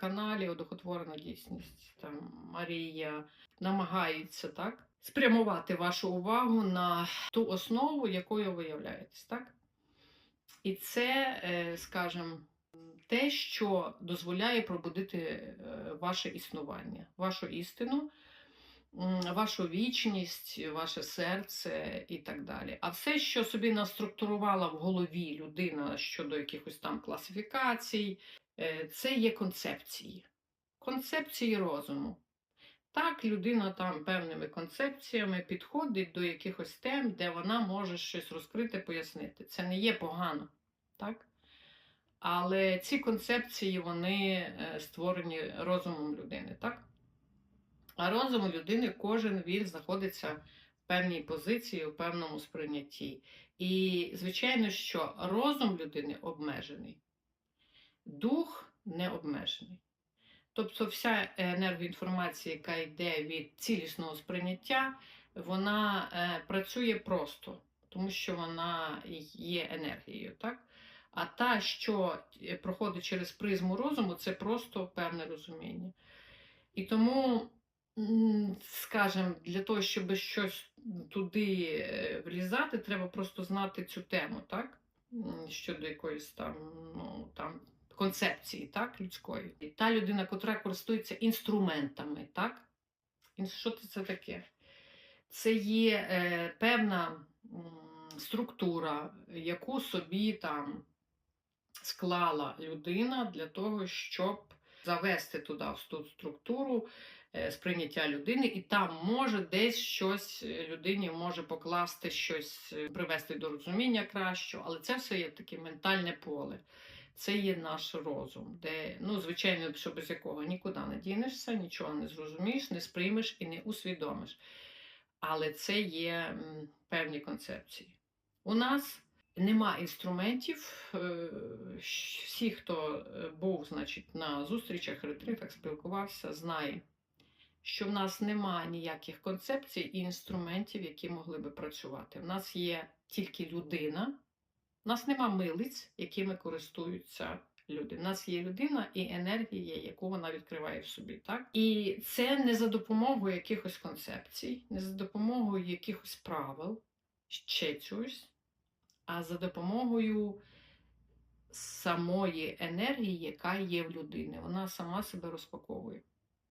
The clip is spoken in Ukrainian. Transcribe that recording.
каналі Одухотворена дійсність. Там Марія намагається так спрямувати вашу увагу на ту основу, якою ви являєтесь. Так? І це, е, скажімо, те, що дозволяє пробудити е, ваше існування, вашу істину, вашу вічність, ваше серце і так далі. А все, що собі наструктурувала в голові людина щодо якихось там класифікацій, це є концепції. Концепції розуму. Так, людина там певними концепціями підходить до якихось тем, де вона може щось розкрити, пояснити. Це не є погано, так? Але ці концепції вони е, створені розумом людини, так? А розум людини кожен він знаходиться в певній позиції, у певному сприйнятті. І, звичайно, що розум людини обмежений, дух не обмежений. Тобто вся енергоінформація, яка йде від цілісного сприйняття, вона е, працює просто, тому що вона є енергією. Так? А та, що е, проходить через призму розуму, це просто певне розуміння. І тому, скажімо, для того, щоб щось туди е, влізати, треба просто знати цю тему, так? Щодо якоїсь там, ну, там концепції так, людської. І та людина, котра користується інструментами, так? Що це таке? Це є е, певна структура, яку собі там склала людина для того, щоб завести туди в ту структуру е, сприйняття людини, і там може десь щось е, людині може покласти щось, е, привести до розуміння кращого, але це все є таке ментальне поле. Це є наш розум, де, ну, звичайно, що без якого нікуди не дінешся, нічого не зрозумієш, не сприймеш і не усвідомиш. Але це є певні концепції. У нас нема інструментів. е, Всі, хто е, був значить, на зустрічах, ретритах, спілкувався, знає, що в нас нема ніяких концепцій і інструментів, які могли би працювати. У нас є тільки людина, у нас нема милиць, якими користуються люди. У нас є людина і енергія, яку вона відкриває в собі. Так? І це не за допомогою якихось концепцій, не за допомогою якихось правил, ще чогось, а за допомогою самої енергії, яка є в людини. Вона сама себе розпаковує.